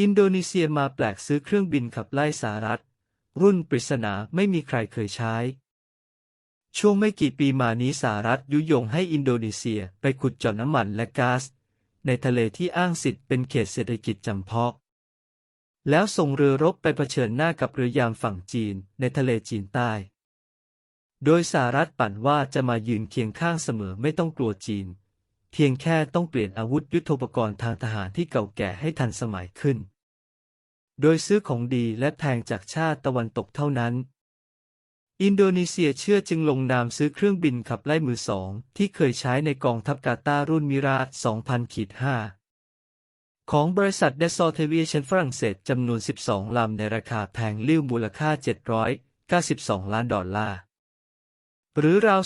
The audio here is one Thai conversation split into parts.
อินโดนีเซียมาแปลกซื้อเครื่องบินขับไล่สหรัฐ รุ่นปริศนาไม่มีใครเคยใช้ ช่วงไม่กี่ปีมานี้สหรัฐยุยงให้อินโดนีเซียไปขุดเจาะน้ำมันและก๊าซในทะเลที่อ้างสิทธิ์เป็นเขตเศรษฐกิจจำเพาะ แล้วส่งเรือรบไปเผชิญหน้ากับเรือยามฝั่งจีนในทะเลจีนใต้ โดยสหรัฐปั่นว่าจะมายืนเคียงข้างเสมอไม่ต้องกลัวจีน เพียงแค่ต้องเปลี่ยนอาวุธยุทโธปกรณ์ทางทหารที่เก่าแก่ให้ทันสมัยขึ้น โดยซื้อของดีและแพงจากชาติตะวันตกเท่านั้น อินโดนีเซียเชื่อจึงลงนามซื้อเครื่องบินขับไล่มือสอง ที่เคยใช้ในกองทัพกาตาร์รุ่นมิราช2000-5 ของบริษัทเดซอเทเวียชันฝรั่งเศสจำนวน 12 ลำในราคาแพงลิ้วมูลค่า 792 ล้านดอลลาร์หรือราว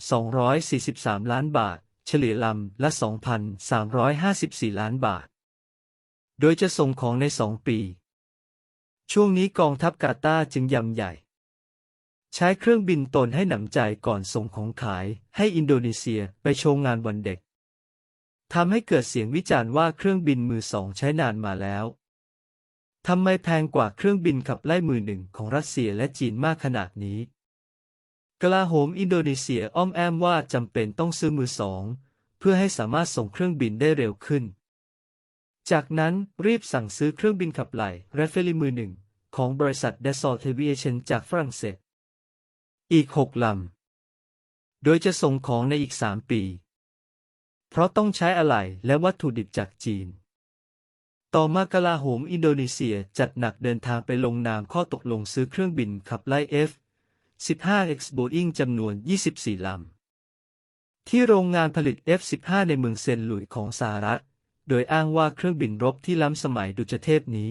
28,243 ล้านบาท เฉลี่ยลำละ 2,354 ล้านบาท โดยจะส่งของใน2ปี ช่วงนี้กองทัพกาตาร์จึงยำใหญ่ ใช้เครื่องบินตนให้หนำใจก่อนส่งของขายให้อินโดนีเซียไปโชว์งานวันเด็กทำให้เกิดเสียงวิจารณ์ว่าเครื่องบินมือสองใช้นานมาแล้วทำไมแพงกว่าเครื่องบินขับไล่มือหนึ่งของรัสเซียและจีนมากขนาดนี้ กลาโหมอินโดนีเซียอ้อมแอมว่าจำเป็นต้องซื้อมือสอง เพื่อให้สามารถส่งเครื่องบินได้เร็วขึ้น จากนั้นรีบสั่งซื้อเครื่องบินขับไล่เรฟเฟลีมือหนึ่งของบริษัทเดซอลเทเวียเชนจากฝรั่งเศส อีกหกลำ โดยจะส่งของในอีกสามปี เพราะต้องใช้อะไหล่และวัตถุดิบจากจีน ต่อมากลาโหมอินโดนีเซียจัดหนักเดินทางไปลงนามข้อตกลงซื้อเครื่องบินขับไล่ F 15X Boeing จำนวน 24 ลำ ที่โรงงานผลิต F15 ในเมืองเซนต์หลุยส์ของสหรัฐ โดยอ้างว่าเครื่องบินรบที่ล้ำสมัยดุจเทพนี้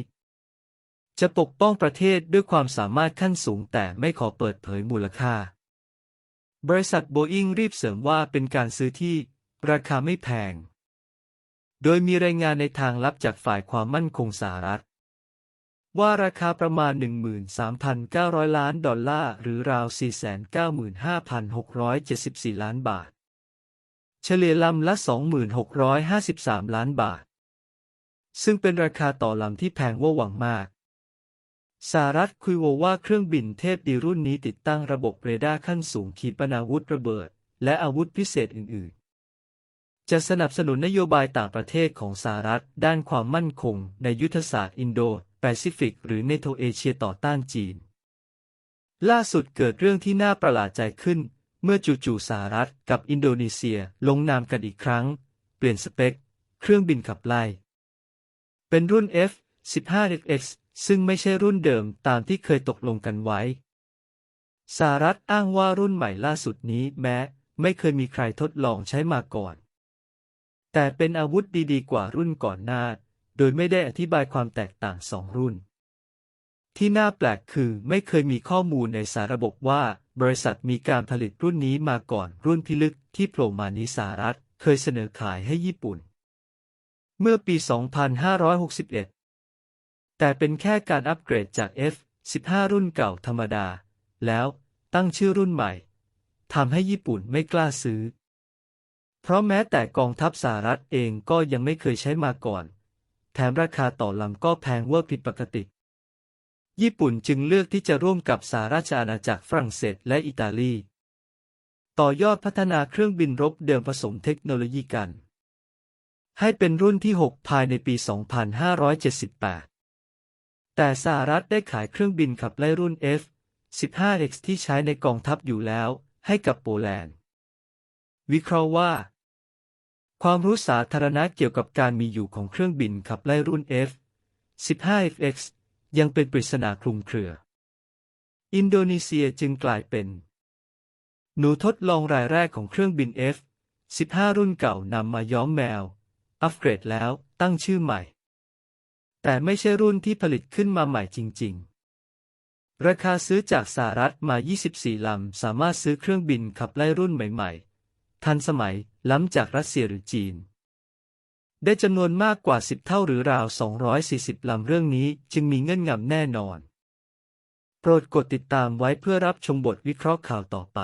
จะปกป้องประเทศด้วยความสามารถขั้นสูงแต่ไม่ขอเปิดเผยมูลค่า บริษัทโบอิงรีบเสริมว่าเป็นการซื้อที่ ราคาไม่แพง โดยมีรายงานในทางลับจากฝ่ายความมั่นคงสหรัฐ ว่าราคาประมาณ 13,900 ล้านดอลลาร์ หรือราว 495,674 ล้านบาท เฉลี่ยลำละ 2653 ล้านบาท ซึ่งเป็นราคาต่อลำที่แพงว่าหวังมากสหรัฐคุยโวว่าเครื่องบินเทพดีรุ่นนี้ติดตั้งระบบเรดาร์ขั้นสูงขีปนาวุธระเบิด และอาวุธพิเศษอื่น ๆ จะสนับสนุนนโยบายต่างประเทศของสหรัฐด้านความมั่นคงในยุทธศาสตร์อินโด แปซิฟิกหรือเนโตเอเชียต่อต้านจีน ล่าสุดเกิดเรื่องที่น่าประหลาดใจขึ้น เมื่อจู่ๆสหรัฐกับอินโดนีเซียลงนามกันอีกครั้ง เปลี่ยนสเปค เครื่องบินขับไล่ เป็นรุ่น F-15X ซึ่งไม่ใช่รุ่นเดิมตามที่เคยตกลงกันไว้สหรัฐอ้างว่ารุ่นใหม่ล่าสุดนี้แม้ ไม่เคยมีใครทดลองใช้มาก่อน แต่เป็นอาวุธดีๆกว่ารุ่นก่อนหน้า โดยไม่ได้อธิบายความแตกต่างสองรุ่น ที่น่าแปลกคือไม่เคยมีข้อมูลในสารระบบว่า บริษัทมีการผลิตรุ่นนี้มาก่อนรุ่นพิลึกที่โผล่มานี้สหรัฐเคยเสนอขายให้ญี่ปุ่น เมื่อปี 2561 แต่เป็นแค่การอัปเกรดจาก F15 รุ่นเก่าธรรมดา แล้วตั้งชื่อรุ่นใหม่ทำให้ญี่ปุ่นไม่กล้าซื้อ เพราะแม้แต่กองทัพสหรัฐเองก็ยังไม่เคยใช้มาก่อน แถมราคาต่อลำก็แพงเวอร์ผิดปกติ ญี่ปุ่นจึงเลือกที่จะร่วมกับสหราชอาณาจักรฝรั่งเศสและอิตาลี ต่อยอดพัฒนาเครื่องบินรบเดิมผสมเทคโนโลยีกัน ให้เป็นรุ่นที่ 6 ภายในปี 2578 แต่สหรัฐได้ขายเครื่องบินขับไล่รุ่น F-15X ที่ใช้ในกองทัพอยู่แล้วให้กับโปแลนด์ วิเคราะห์ว่า ความรู้สาธารณะเกี่ยวกับการมีอยู่ของเครื่องบินขับไล่รุ่น F-15FX ยังเป็นปริศนาคลุมเครือ อินโดนีเซียจึงกลายเป็น หนูทดลองรายแรกของเครื่องบิน F-15 รุ่นเก่านำมาย้อมแมว อัปเกรดแล้วตั้งชื่อใหม่ แต่ไม่ใช่รุ่นที่ผลิตขึ้นมาใหม่จริง ๆ ราคาซื้อจากสหรัฐมา 24 ลำ สามารถซื้อเครื่องบินขับไล่รุ่นใหม่ ๆ ทันสมัย ล้ำจากรัสเซียหรือจีน ได้จำนวนมากกว่า 10 เท่าหรือราว 240 ลำเรื่องนี้จึงมีเงื่อนงำแน่นอน โปรดกดติดตามไว้เพื่อรับชมบทวิเคราะห์ข่าวต่อไป